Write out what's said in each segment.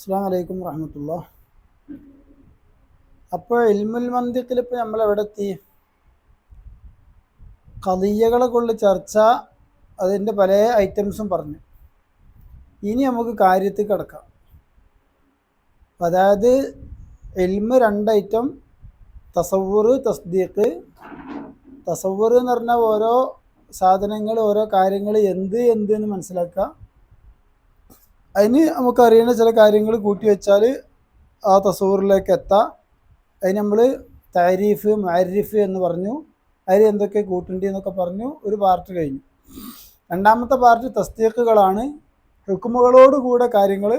അസ്സാം വലൈക്കും വറഹമത്തുള്ള അപ്പോൾ ഇൽമുൽ മന്ദിക്കിൽ ഇപ്പോൾ നമ്മൾ എവിടെ എത്തി കതിയകളെ കൊണ്ട് ചർച്ച അതിന്റെ പല ഐറ്റംസും പറഞ്ഞു. ഇനി നമുക്ക് കാര്യത്തിൽ കിടക്കാം. അതായത് എൽമ് രണ്ട് ഐറ്റം തസ്ദീക്ക് തസ്ദീഖ്. തസവൂർ എന്ന് പറഞ്ഞാൽ ഓരോ സാധനങ്ങൾ ഓരോ കാര്യങ്ങൾ എന്ത് എന്ത് എന്ന് മനസ്സിലാക്കുക. അതിന് നമുക്ക് അറിയുന്ന ചില കാര്യങ്ങൾ കൂട്ടി വെച്ചാൽ ആ തസൂറിലേക്ക് എത്താം. അതിന് നമ്മൾ താരീഫ് മാരിഫ് എന്ന് പറഞ്ഞു. അതിൽ എന്തൊക്കെ കൂട്ടുണ്ട് എന്നൊക്കെ പറഞ്ഞു ഒരു പാർട്ട് കഴിഞ്ഞു. രണ്ടാമത്തെ പാർട്ട് തസ്തീക്കുകളാണ് ഹുക്കുമുകളോടുകൂടെ കാര്യങ്ങൾ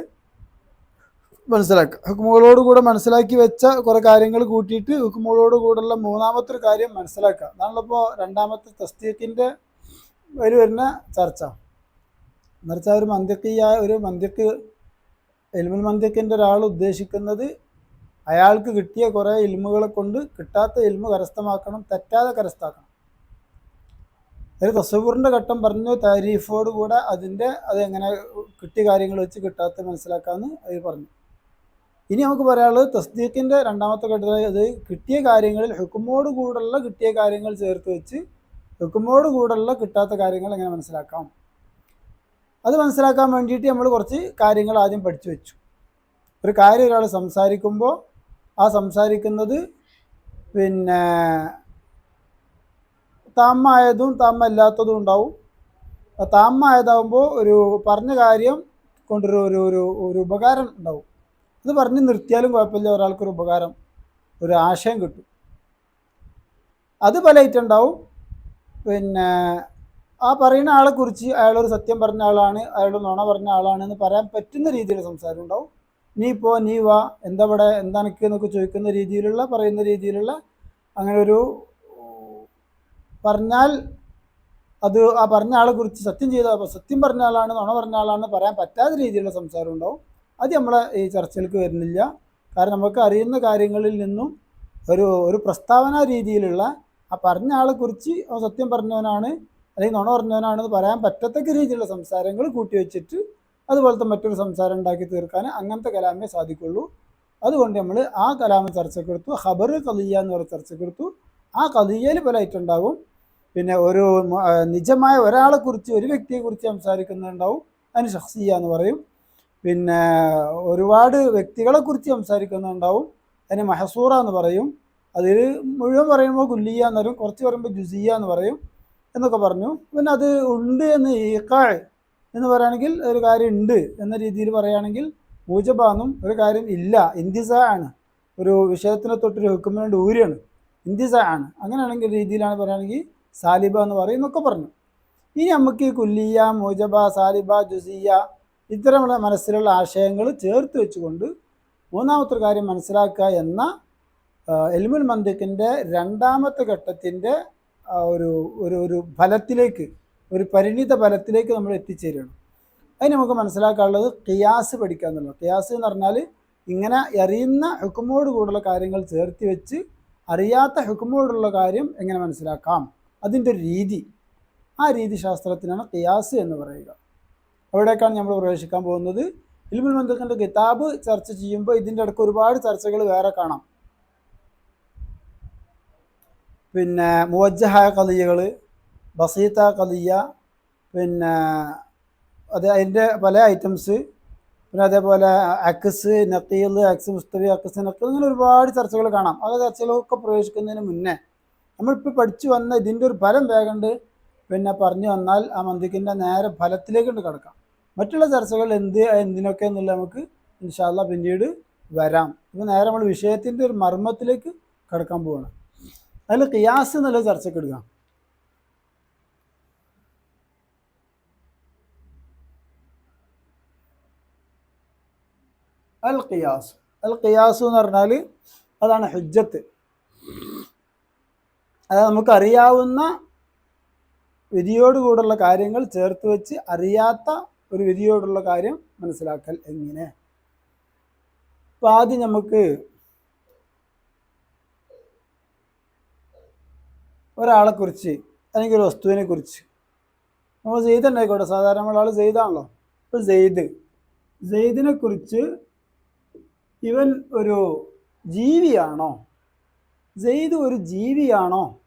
മനസ്സിലാക്കുക. ഹുക്കുമുകളോടുകൂടെ മനസ്സിലാക്കി വെച്ച കുറേ കാര്യങ്ങൾ കൂട്ടിയിട്ട് ഹുക്കുമുകളോട് കൂടെയുള്ള മൂന്നാമത്തെ ഒരു കാര്യം മനസ്സിലാക്കുക. അതാണല്ലോ ഇപ്പോൾ രണ്ടാമത്തെ തസ്തീക്കിന്റെ അതിൽ വരുന്ന ചർച്ച. എന്നുവെച്ചാൽ ഒരു മന്ത്യക്കിയായ ഒരു മന്ത്യക്ക് എൽമുൽ മന്ത്യക്കിന്റെ ഒരാൾ ഉദ്ദേശിക്കുന്നത് അയാൾക്ക് കിട്ടിയ കുറേ ഇൽമുകളെ കൊണ്ട് കിട്ടാത്ത ഇൽമു കരസ്ഥമാക്കണം തെറ്റാതെ കരസ്ഥാക്കണം ഒരു തസവൂറിന്റെ ഘട്ടം പറഞ്ഞു താരീഫോട് കൂടെ അതിന്റെ അത് എങ്ങനെ കിട്ടിയ കാര്യങ്ങൾ വെച്ച് കിട്ടാത്ത മനസ്സിലാക്കാമെന്ന് അവർ പറഞ്ഞു. ഇനി നമുക്ക് പറയാനുള്ളത് തസ്ദീഖിന്റെ രണ്ടാമത്തെ ഘട്ടത്തിൽ അത് കിട്ടിയ കാര്യങ്ങളിൽ ഹുക്കുമോട് കൂടെയുള്ള കിട്ടിയ കാര്യങ്ങൾ ചേർത്ത് വെച്ച് ഹുക്കുമോട് കൂടെയുള്ള കിട്ടാത്ത കാര്യങ്ങൾ എങ്ങനെ മനസ്സിലാക്കാം? അത് മനസ്സിലാക്കാൻ വേണ്ടിയിട്ട് നമ്മൾ കുറച്ച് കാര്യങ്ങൾ ആദ്യം പഠിച്ചു വെച്ചു. ഒരു കാര്യം ഒരാൾ സംസാരിക്കുമ്പോൾ ആ സംസാരിക്കുന്നത് പിന്നെ താമായതും താമല്ലാത്തതും ഉണ്ടാവും. താമായതാവുമ്പോൾ ഒരു പറഞ്ഞ കാര്യം കൊണ്ടൊരു ഒരു ഒരു ഒരു ഉപകാരം ഉണ്ടാവും. അത് പറഞ്ഞ് നിർത്തിയാലും കുഴപ്പമില്ല ഒരാൾക്കൊരു ഉപകാരം ഒരു ആശയം കിട്ടും. അത് പല ഉണ്ടാവും. പിന്നെ ആ പറയുന്ന ആളെ കുറിച്ച് അയാളൊരു സത്യം പറഞ്ഞ ആളാണ് അയാളൊരു നുണ പറഞ്ഞ ആളാണ് എന്ന് പറയാൻ പറ്റുന്ന രീതിയിൽ സംസാരം ഉണ്ടാവും. നീ പോ നീ വാ എന്താ ഇവിടെ എന്നൊക്കെ ചോദിക്കുന്ന രീതിയിലുള്ള പറയുന്ന രീതിയിലുള്ള അങ്ങനെ ഒരു പറഞ്ഞാൽ അത് ആ പറഞ്ഞ ആളെ കുറിച്ച് സത്യം ചെയ്ത സത്യം പറഞ്ഞ ആളാണ് നുണ പറഞ്ഞ ആളാണ് പറയാൻ പറ്റാത്ത രീതിയിലുള്ള സംസാരം ഉണ്ടാവും. അത് നമ്മളെ ഈ ചർച്ചകൾക്ക് വരുന്നില്ല. കാരണം നമുക്ക് അറിയുന്ന കാര്യങ്ങളിൽ നിന്നും ഒരു ഒരു പ്രസ്താവന രീതിയിലുള്ള ആ പറഞ്ഞ ആളെ കുറിച്ച് സത്യം പറഞ്ഞവനാണ് അല്ലെങ്കിൽ നുണ പറഞ്ഞവനാണെന്ന് പറയാൻ പറ്റത്തക്ക രീതിയിലുള്ള സംസാരങ്ങൾ കൂട്ടിവെച്ചിട്ട് അതുപോലത്തെ മറ്റൊരു സംസാരം ഉണ്ടാക്കി തീർക്കാൻ അങ്ങനത്തെ കലാമേ സാധിക്കുള്ളൂ. അതുകൊണ്ട് നമ്മൾ ആ കലാമ ചർച്ചക്കെടുത്തു ഖബർ കലിയ എന്ന് പറഞ്ഞ ചർച്ചക്കെടുത്തു ആ കലിയയിൽ പല ഐറ്റുണ്ടാവും പിന്നെ ഒരു നിജമായ ഒരാളെക്കുറിച്ച് ഒരു വ്യക്തിയെക്കുറിച്ച് സംസാരിക്കുന്നുണ്ടാവും അതിന് ഷഹ്സിയ എന്ന് പറയും. പിന്നെ ഒരുപാട് വ്യക്തികളെക്കുറിച്ച് സംസാരിക്കുന്നുണ്ടാവും അതിന് മഹസൂറ എന്ന് പറയും. അതിൽ മുഴുവൻ പറയുമ്പോൾ ഗുല്ലിയ എന്ന് പറയും. കുറച്ച് പറയുമ്പോൾ ജുസിയ എന്ന് പറയും. എന്നൊക്കെ പറഞ്ഞു. പിന്നെ അത് ഉണ്ട് എന്ന് ഈക്കാൾ എന്ന് പറയുകയാണെങ്കിൽ ഒരു കാര്യം ഉണ്ട് എന്ന രീതിയിൽ പറയുകയാണെങ്കിൽ മൂജബാന്നും ഒരു കാര്യം ഇല്ല. ഇന്ത്യസ ആണ്. ഒരു വിഷയത്തിനെ തൊട്ടൊരു ഹുക്കുമിനുണ്ട് ഊരിയാണ്. ഇന്ത്യസ ആണ്. അങ്ങനെയാണെങ്കിൽ രീതിയിലാണ് പറയുകയാണെങ്കിൽ സാലിബ എന്ന് പറയും എന്നൊക്കെ പറഞ്ഞു. ഇനി നമുക്ക് ഈ കുല്ലിയ മൂജബ സാലിബ ജുസിയ ഇത്തരമുള്ള മനസ്സിലുള്ള ആശയങ്ങൾ ചേർത്ത് വെച്ചുകൊണ്ട് മൂന്നാമത്തെ കാര്യം മനസ്സിലാക്കുക എന്ന എൽമുൽ മന്ദിക്കിന്റെ രണ്ടാമത്തെ ഘട്ടത്തിന്റെ ഒരു ഒരു ഒരു ഫലത്തിലേക്ക് ഒരു പരിണിത ഫലത്തിലേക്ക് നമ്മൾ എത്തിച്ചേരുകയാണ്. അതിന് നമുക്ക് മനസ്സിലാക്കാനുള്ളത് കിയാസ് പഠിക്കുക എന്നുള്ളത് കിയാസ് എന്ന് പറഞ്ഞാൽ ഇങ്ങനെ അറിയുന്ന ഹുക്കുമോട് കൂടുള്ള കാര്യങ്ങൾ ചേർത്തി വെച്ച് അറിയാത്ത ഹുക്കുമോടുള്ള കാര്യം എങ്ങനെ മനസ്സിലാക്കാം? അതിന്റെ ഒരു രീതി. ആ രീതി ശാസ്ത്രത്തിനാണ് കിയാസ് എന്ന് പറയുക. അവിടേക്കാണ് നമ്മൾ പ്രവേശിക്കാൻ പോകുന്നത്. ഇൽമുൽ മന്ദിഖിന്റെ കിതാബ് ചർച്ച ചെയ്യുമ്പോൾ ഇതിന്റെ ഇടയ്ക്ക് ഒരുപാട് ചർച്ചകൾ വേറെ കാണാം. പിന്നെ മുവജ്ജഹായ കലിയകൾ ബസീത്ത കലിയ പിന്നെ അത് അതിന്റെ പല ഐറ്റംസ്. പിന്നെ അതേപോലെ അക്സ് നക്കീൽ അക്സ് മുസ്തവി അക്സ് നക്കീൽ അങ്ങനെ ഒരുപാട് ചർച്ചകൾ കാണാം. ആ ചർച്ചകളൊക്കെ പ്രവേശിക്കുന്നതിന് മുന്നേ നമ്മളിപ്പോൾ പഠിച്ചു വന്ന ഇതിന്റെ ഒരു ഫലം വേഗണ്ട് പിന്നെ പറഞ്ഞു വന്നാൽ ആ മന്ദിക്കിന്റെ നേരെ ഫലത്തിലേക്കുണ്ട് കിടക്കാം. മറ്റുള്ള ചർച്ചകൾ എന്ത് എന്തിനൊക്കെ എന്നുള്ള നമുക്ക് ഇൻഷാല്ല പിന്നീട് വരാം. ഇപ്പം നേരെ നമ്മൾ വിഷയത്തിന്റെ ഒരു മർമ്മത്തിലേക്ക് കിടക്കാൻ പോവാണ്. അതിൽ കിയാസ് എന്നുള്ള ചർച്ചയ്ക്ക് അൽ ഖിയാസ്. അൽ ഖിയാസ് എന്ന് പറഞ്ഞാൽ അതാണ് ഹുജ്ജത്ത്. അതായത് നമുക്കറിയാവുന്ന വിധിയോടുകൂടുള്ള കാര്യങ്ങൾ ചേർത്ത് വെച്ച് അറിയാത്ത ഒരു വിധിയോടുള്ള കാര്യം മനസ്സിലാക്കൽ എങ്ങനെ? അപ്പോൾ ആദ്യം നമുക്ക് ഒരാളെക്കുറിച്ച് അല്ലെങ്കിൽ ഒരു വസ്തുവിനെ കുറിച്ച്. നമ്മൾ സെയ്ത് ഉണ്ടായിക്കോട്ടെ. സാധാരണ നമ്മളാൾ ജെയ്താണല്ലോ ഇപ്പോൾ സെയ്ദ്. സെയ്ദിനെ കുറിച്ച് ഇവൻ ഒരു ജീവിയാണോ? ജെയ്ദ് ഒരു ജീവിയാണോ?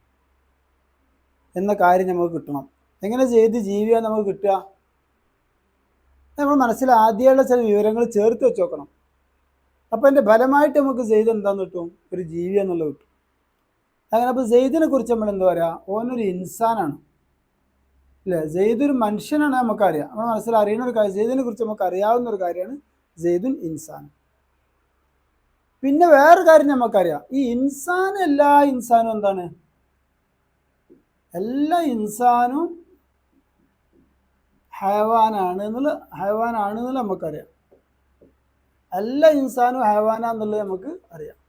എന്ന കാര്യം നമുക്ക് കിട്ടണം. എങ്ങനെ ജെയ്ത് ജീവിയാണ് നമുക്ക് കിട്ടുക? നമ്മൾ മനസ്സിൽ ആദ്യമുള്ള ചില വിവരങ്ങൾ ചേർത്ത് വെച്ച് നോക്കണം. അപ്പോൾ അതിന്റെ ഫലമായിട്ട് നമുക്ക് ജെയ്ത് എന്താന്ന് കിട്ടും? ഒരു ജീവി എന്നുള്ളത് കിട്ടും. അങ്ങനെ അപ്പോൾ ജെയ്ദിനെ കുറിച്ച് നമ്മൾ എന്താ പറയുക ഓനൊരു ഇൻസാനാണ്. അല്ലേ? ഒരു മനുഷ്യനാണ് നമുക്കറിയാം. നമ്മൾ മനസ്സിൽ അറിയുന്ന ഒരു കാര്യം ജെയ്ദിനെ കുറിച്ച് നമുക്ക് അറിയാവുന്ന ഒരു കാര്യമാണ് ജെയ്ദുൻ ഇൻസാൻ. പിന്നെ വേറെ കാര്യം നമുക്കറിയാം. ഈ ഇൻസാൻ എല്ലാ ഇൻസാനും എന്താണ്? എല്ലാ ഇൻസാനും ഹയവാനാണ് എന്നുള്ള ഹയവാനാണ് എന്നുള്ള നമുക്കറിയാം. എല്ലാ ഇൻസാനും ഹയവാനാന്നുള്ളത് നമുക്ക് അറിയാം.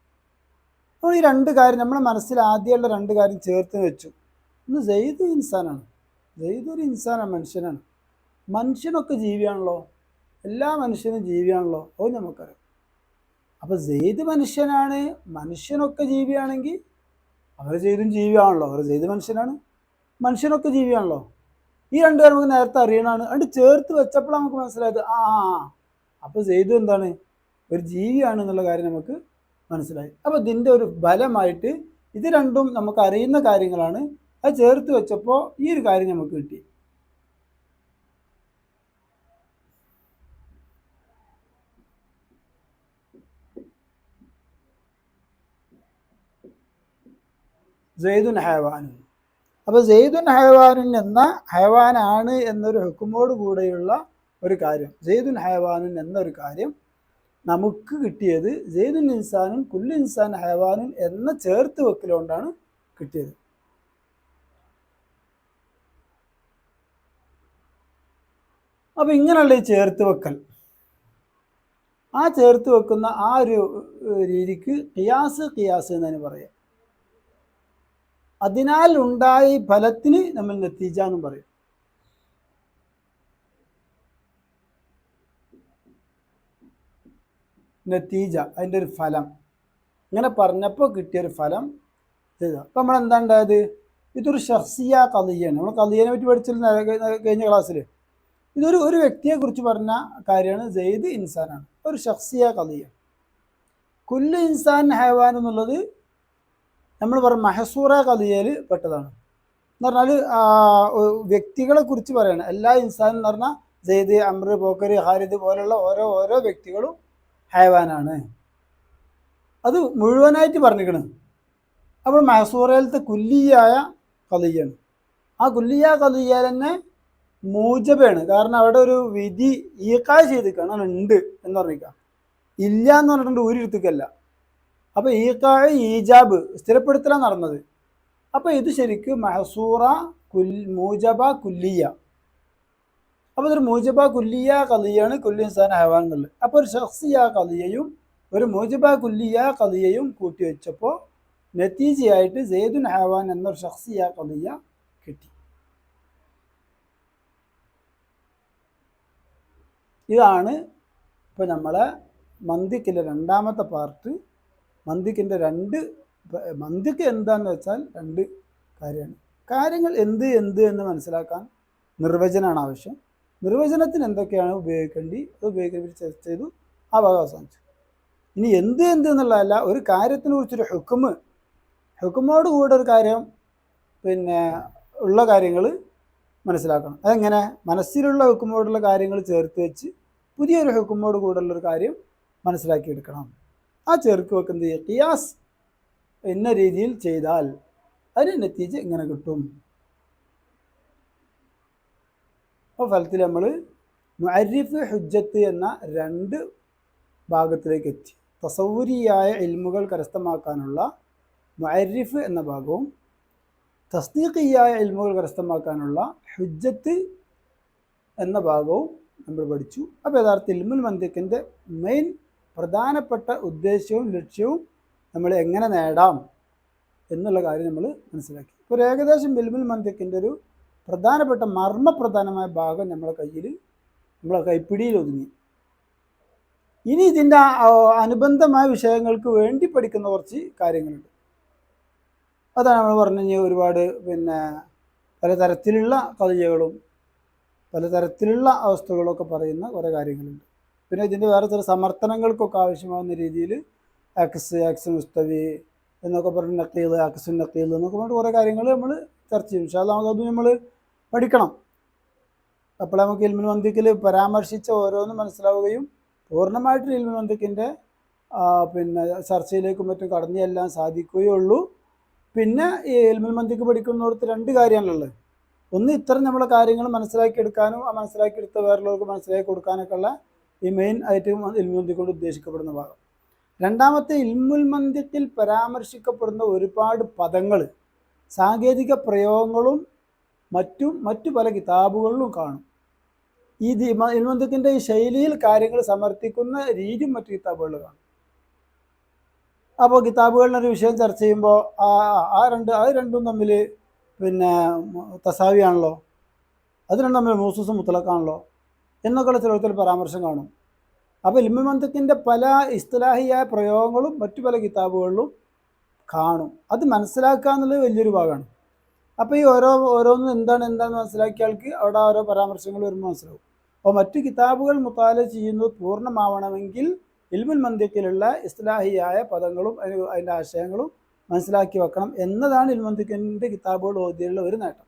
അപ്പോൾ ഈ രണ്ട് കാര്യം നമ്മുടെ മനസ്സിൽ ആദ്യമുള്ള രണ്ട് കാര്യം ചേർത്ത് വെച്ചു. ഒന്ന് ജെയ്ദ് ഇൻസാനാണ്. ജെയ്ദ് ഒരു ഇൻസാനാണ് മനുഷ്യനാണ്. മനുഷ്യനൊക്കെ ജീവിയാണല്ലോ. എല്ലാ മനുഷ്യനും ജീവിയാണല്ലോ. അത് നമുക്കറിയാം. അപ്പോൾ ജെയ്ദ് മനുഷ്യനാണ് മനുഷ്യനൊക്കെ ജീവിയാണെങ്കിൽ അവർ ചെയ്തും ജീവിയാണല്ലോ. അവർ ചെയ്ത് മനുഷ്യനാണ് മനുഷ്യനൊക്കെ ജീവിയാണല്ലോ. ഈ രണ്ട് പേരും നമുക്ക് നേരത്തെ അറിയണമാണ് അതുകൊണ്ട് ചേർത്ത് വെച്ചപ്പോഴാണ് നമുക്ക് മനസ്സിലായത്. ആ അപ്പോൾ ചെയ്തു എന്താണ്? ഒരു ജീവിയാണ് എന്നുള്ള കാര്യം നമുക്ക് മനസ്സിലായി. അപ്പോൾ ഇതിന്റെ ഒരു ഫലമായിട്ട് ഇത് രണ്ടും നമുക്ക് അറിയുന്ന കാര്യങ്ങളാണ്. അത് ചേർത്ത് വെച്ചപ്പോൾ ഈ ഒരു കാര്യം നമുക്ക് കിട്ടി. ജെയ്ദുൻ ഹയവാനും അപ്പോൾ ജെയ്ദുൻ ഹയവാനുൻ എന്ന ഹൈവാനാണ് എന്നൊരു ഹുക്കുമോട് കൂടെയുള്ള ഒരു കാര്യം. ജെയ്ദുൻ ഹയവാനുൻ എന്നൊരു കാര്യം നമുക്ക് കിട്ടിയത് ജെയ്ദുൻ ഇൻസാനും കുല്ലു ഇൻസാൻ ഹയവാനുൻ എന്ന ചേർത്ത് വെക്കലുകൊണ്ടാണ് കിട്ടിയത്. അപ്പൊ ഇങ്ങനെയുള്ള ഈ ചേർത്ത് വെക്കൽ. ആ ചേർത്ത് വെക്കുന്ന ആ ഒരു രീതിക്ക് കിയാസ് കിയാസ് എന്നതിന് പറയാം അതിനാൽ ഉണ്ടായ ഫലത്തിന് നമ്മൾ നത്തീജ എന്നും പറയും. നത്തീജ അതിന്റെ ഒരു ഫലം. ഇങ്ങനെ പറഞ്ഞപ്പോൾ കിട്ടിയൊരു ഫലം ചെയ്തു അപ്പം നമ്മൾ എന്താ ഉണ്ടായത്? ഇതൊരു ഷർസിയ കലിയാണ്. നമ്മൾ കലിയനെ പറ്റി പഠിച്ചിരുന്ന കഴിഞ്ഞ ക്ലാസ്സിൽ ഇതൊരു ഒരു വ്യക്തിയെക്കുറിച്ച് പറഞ്ഞ കാര്യമാണ് ജെയ്ദ് ഇൻസാനാണ് ഒരു ഷർസിയ കലിയ കുല്ലു ഇൻസാൻ ഹൈവാൻ എന്നുള്ളത് നമ്മൾ പറഞ്ഞ മഹസൂറ കലിയയിൽ പെട്ടതാണ്. എന്ന് പറഞ്ഞാൽ വ്യക്തികളെ കുറിച്ച് പറയണം. എല്ലാ ഇൻസാനും എന്ന് പറഞ്ഞാൽ ജെയ്ദ് അമ്ര പോക്കര് ഹാരിദ് പോലുള്ള ഓരോ ഓരോ വ്യക്തികളും ഹൈവാനാണ് അത് മുഴുവനായിട്ട് പറഞ്ഞിരിക്കണ്. അപ്പോൾ മഹസൂറയിലത്തെ കുല്ലിയായ കലിയാണ്. ആ കുല്ലിയ കലിയ തന്നെ മൂജബാണ്. കാരണം അവിടെ ഒരു വിധി ഈക്കാ ചെയ്തിരിക്കുകയാണ്. അങ്ങനെ ഉണ്ട് എന്ന് പറഞ്ഞിരിക്കുക. ഇല്ല എന്ന് പറഞ്ഞിട്ടുണ്ട് ഊരിരുത്തിക്കല്ല അപ്പോൾ ഈക്കായ ഈജാബ് സ്ഥിരപ്പെടുത്തലാണ് നടന്നത്. അപ്പോൾ ഇത് ശരിക്കും മഹസൂറ കുൽ മൂജബ കുല്ലിയ. അപ്പോൾ ഇതൊരു മൂജബ കുല്ലിയ കലിയാണ് കുല്ലി ഇൻസാൻ അപ്പൊ എന്നുള്ളത് അപ്പോൾ ഒരു ഷഖ്സിയ കലിയയും ഒരു മൂജബ കുല്ലിയ കലിയയും കൂട്ടി വെച്ചപ്പോൾ നത്തീജയായിട്ട് സെയ്ദുൻ ഹവാൻ എന്നൊരു ഷഖ്സിയ കലിയ കിട്ടി. ഇതാണ് ഇപ്പോൾ നമ്മളെ മന്തിക്കിന്റെ രണ്ടാമത്തെ പാർട്ട്. മന്തിക്കിന്റെ രണ്ട് മന്തിക്ക് എന്താന്ന് വെച്ചാൽ രണ്ട് കാര്യമാണ്. കാര്യങ്ങൾ എന്ത് എന്ത് എന്ന് മനസ്സിലാക്കാൻ നിർവചനമാണ് ആവശ്യം. നിർവചനത്തിന് എന്തൊക്കെയാണ് ഉപയോഗിക്കേണ്ടി അത് ഉപയോഗിക്കാൻ ചർച്ച ചെയ്തു. ആ ഭാഗം അവസാനിച്ചു. ഇനി എന്ത് എന്ത് എന്നുള്ളതല്ല ഒരു കാര്യത്തിനെ കുറിച്ചൊരു ഹുക്കുമ് ഹുക്കുമോട് കൂടെ ഒരു കാര്യം പിന്നെ ഉള്ള കാര്യങ്ങൾ മനസ്സിലാക്കണം. അതെങ്ങനെ? മനസ്സിലുള്ള ഹുക്കുമോടുള്ള കാര്യങ്ങൾ ചേർത്ത് വെച്ച് പുതിയൊരു ഹുക്കുമോട് കൂടെയുള്ളൊരു കാര്യം മനസ്സിലാക്കിയെടുക്കണം. ആ ചേർക്ക് വെക്കുന്നത് ഖിയാസ് എന്ന രീതിയിൽ ചെയ്താൽ അതിന് നത്തീജ ഇങ്ങനെ കിട്ടും? അപ്പോൾ ഫലത്തിൽ നമ്മൾ മുഅരിഫ് ഹുജ്ജത്ത് എന്ന രണ്ട് ഭാഗത്തിലേക്ക് എത്തി തസൗരിയായ ഇൽമുകൾ കരസ്ഥമാക്കാനുള്ള മുഅരിഫ് എന്ന ഭാഗവും തസ്ദീഖിയായ ഇൽമുകൾ കരസ്ഥമാക്കാനുള്ള ഹുജ്ജത്ത് എന്ന ഭാഗവും നമ്മൾ പഠിച്ചു. അപ്പോൾ യഥാർത്ഥ ഇൽമുൽ മന്ദിക്കിന്റെ മെയിൻ പ്രധാനപ്പെട്ട ഉദ്ദേശവും ലക്ഷ്യവും നമ്മൾ എങ്ങനെ നേടാം എന്നുള്ള കാര്യം നമ്മൾ മനസ്സിലാക്കി. ഇപ്പോൾ ഏകദേശം ഇൽമുൽ മന്ദിക്കിന്റെ ഒരു പ്രധാനപ്പെട്ട മർമ്മപ്രധാനമായ ഭാഗം നമ്മളെ കയ്യിൽ നമ്മളെ കൈപ്പിടിയിൽ ഒതുങ്ങി. ഇനി ഇതിന്റെ അനുബന്ധമായ വിഷയങ്ങൾക്ക് വേണ്ടി പഠിക്കുന്ന കുറച്ച് കാര്യങ്ങളുണ്ട്. അതാണ് നമ്മൾ പറഞ്ഞു ഒരുപാട് പിന്നെ പലതരത്തിലുള്ള കവിതകളും പലതരത്തിലുള്ള അവസ്ഥകളൊക്കെ പറയുന്ന കുറേ കാര്യങ്ങളുണ്ട്. പിന്നെ ഇതിന്റെ വേറെ ചില സമർത്ഥനങ്ങൾക്കൊക്കെ ആവശ്യമാകുന്ന രീതിയിൽ ആക്സ് ആക്സ് മുസ്തവി എന്നൊക്കെ പറഞ്ഞ് നക്കീൽ ആക്സ് നക്കീൽ എന്നൊക്കെ പറഞ്ഞിട്ട് കുറേ കാര്യങ്ങൾ നമ്മൾ ചർച്ച ചെയ്യും. പക്ഷേ അത് നമ്മൾ പഠിക്കണം. അപ്പോൾ നമുക്ക് ഇൽമുൽ മന്തിക്കിൽ പരാമർശിച്ച ഓരോന്നും മനസ്സിലാവുകയും പൂർണമായിട്ട് ഇൽമുൽ മന്തിക്കിന്റെ പിന്നെ ചർച്ചയിലേക്കും മറ്റും കടന്നു ചെല്ലാൻ സാധിക്കുകയുള്ളൂ. പിന്നെ ഈ ഇൽമുൽ മന്തിക്ക് പഠിക്കുന്നിടത്ത് രണ്ട് കാര്യമാണുള്ളത് ഒന്ന് ഇത്തരം നമ്മളെ കാര്യങ്ങൾ മനസ്സിലാക്കിയെടുക്കാനും ആ മനസ്സിലാക്കിയെടുത്ത വേറുള്ളവർക്ക് മനസ്സിലാക്കി കൊടുക്കാനൊക്കെ ഉള്ള ഈ മെയിൻ ആയിട്ട് ഇൽമുൽ മന്തി കൊണ്ട് ഉദ്ദേശിക്കപ്പെടുന്ന ഭാഗം. രണ്ടാമത്തെ ഇൽമുൽ മന്ദിത്തിൽ പരാമർശിക്കപ്പെടുന്ന ഒരുപാട് പദങ്ങൾ സാങ്കേതിക പ്രയോഗങ്ങളും മറ്റും മറ്റു പല കിതാബുകളിലും കാണും. ഈ ഇൽമന്ദത്തിന്റെ ഈ ശൈലിയിൽ കാര്യങ്ങൾ സമർത്ഥിക്കുന്ന രീതി മറ്റു കിതാബുകളിൽ കാണും. അപ്പോൾ കിതാബുകളിലൊരു വിഷയം ചർച്ച ചെയ്യുമ്പോൾ ആ ആ രണ്ട് അത് രണ്ടും തമ്മിൽ പിന്നെ തസാവിയാണല്ലോ? അത് രണ്ടും തമ്മിൽ മൂസൂസും മുത്തലക്കാണല്ലോ എന്നൊക്കെയുള്ള ചിലത്തിൽ പരാമർശം കാണും. അപ്പോൾ ഇൽമുമന്തത്തിന്റെ പല ഇസ്തലാഹിയായ പ്രയോഗങ്ങളും മറ്റു പല കിതാബുകളിലും കാണും. അത് മനസ്സിലാക്കുക എന്നുള്ളത് വലിയൊരു ഭാഗമാണ്. അപ്പോൾ ഈ ഓരോ ഓരോന്നും എന്താണ് എന്താണെന്ന് മനസ്സിലാക്കിയ ആൾക്ക് അവിടെ ഓരോ പരാമർശങ്ങൾ വരുമ്പോൾ മനസ്സിലാവും. അപ്പോൾ മറ്റു കിതാബുകൾ മുത്താല ചെയ്യുന്നത് പൂർണമാവണമെങ്കിൽ ഇൽമുൽ മന്ദിക്കിലുള്ള ഇസ്ലാഹിയായ പദങ്ങളും അതിന്റെ ആശയങ്ങളും മനസ്സിലാക്കി വെക്കണം എന്നതാണ് ഇൽമന്ദിക്കിന്റെ കിതാബുകൾ ഓതിയുള്ള ഒരു നേട്ടം.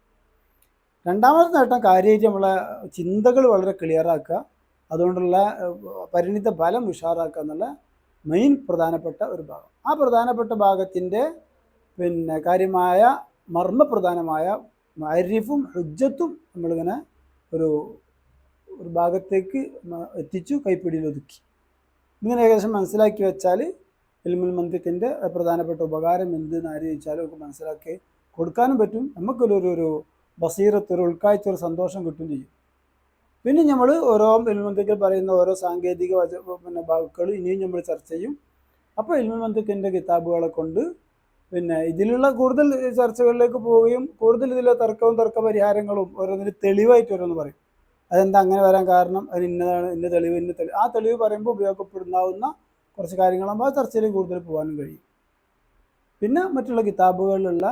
രണ്ടാമത്തെ നേട്ടം കാര്യമായിട്ട് നമ്മളെ ചിന്തകൾ വളരെ ക്ലിയറാക്കുക അതുകൊണ്ടുള്ള പരിണിത ഫലം ഉഷാറാക്കുക എന്നുള്ള മെയിൻ പ്രധാനപ്പെട്ട ഒരു ഭാഗം. ആ പ്രധാനപ്പെട്ട ഭാഗത്തിന്റെ പിന്നെ കാര്യമായ മർമ്മപ്രധാനമായ മാരിഫും ഹുജ്ജത്തും നമ്മളിങ്ങനെ ഒരു ഒരു ഭാഗത്തേക്ക് എത്തിച്ചു കൈപ്പിടിയിൽ ഒതുക്കി. ഇങ്ങനെ ഏകദേശം മനസ്സിലാക്കി വെച്ചാൽ ഇൽമുൽ മന്ദിക്കിന്റെ പ്രധാനപ്പെട്ട ഉപകാരം എന്തെന്ന് ആര് ചോദിച്ചാലും നമുക്ക് മനസ്സിലാക്കി കൊടുക്കാനും പറ്റും. നമുക്കൊരു ഒരു ബസീറത്ത് ഒരു ഉൾക്കാഴ്ച ഒരു സന്തോഷം കിട്ടും ചെയ്യും. പിന്നെ നമ്മൾ ഓരോ ഇൽമുൽ പറയുന്ന ഓരോ സാങ്കേതിക പിന്നെ വാക്കുകൾ ഇനിയും നമ്മൾ ചർച്ച ചെയ്യും. അപ്പോൾ ഇൽമുൽ മന്ദിക്കിന്റെ കിതാബുകളെ കൊണ്ട് പിന്നെ ഇതിലുള്ള കൂടുതൽ ചർച്ചകളിലേക്ക് പോവുകയും കൂടുതൽ ഇതിലെ തർക്കവും തർക്ക പരിഹാരങ്ങളും ഓരോന്നിന് തെളിവായിട്ട് ഓരോന്ന് പറയും. അതെന്താ അങ്ങനെ വരാൻ കാരണം? അത് ഇന്നതാണ് ഇന്ന തെളിവ് ഇന്ന തെളിവ്. ആ തെളിവ് പറയുമ്പോൾ ഉപയോഗപ്പെടുന്നാവുന്ന കുറച്ച് കാര്യങ്ങളാകുമ്പോൾ ആ ചർച്ചയിൽ കൂടുതൽ പോകാനും കഴിയും. പിന്നെ മറ്റുള്ള കിതാബുകളിലുള്ള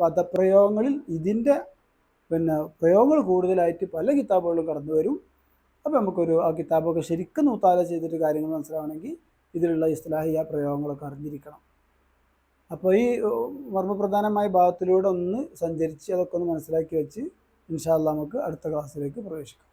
പദപ്രയോഗങ്ങളിൽ ഇതിന്റെ പിന്നെ പ്രയോഗങ്ങൾ കൂടുതലായിട്ട് പല കിതാബുകളും കടന്നു വരും. അപ്പോൾ നമുക്കൊരു ആ കിതാബൊക്കെ ശരിക്കും നൂത്താല ചെയ്തിട്ട് കാര്യങ്ങൾ മനസ്സിലാവണമെങ്കിൽ ഇതിലുള്ള ഇസ്ലാഹിയ പ്രയോഗങ്ങളൊക്കെ അറിഞ്ഞിരിക്കണം. അപ്പോൾ ഈ മർമ്മപ്രധാനമായ ഭാഗത്തിലൂടെ ഒന്ന് സഞ്ചരിച്ച് അതൊക്കെ ഒന്ന് മനസ്സിലാക്കി വെച്ച് ഇൻഷാല്ല നമുക്ക് അടുത്ത ക്ലാസ്സിലേക്ക് പ്രവേശിക്കാം.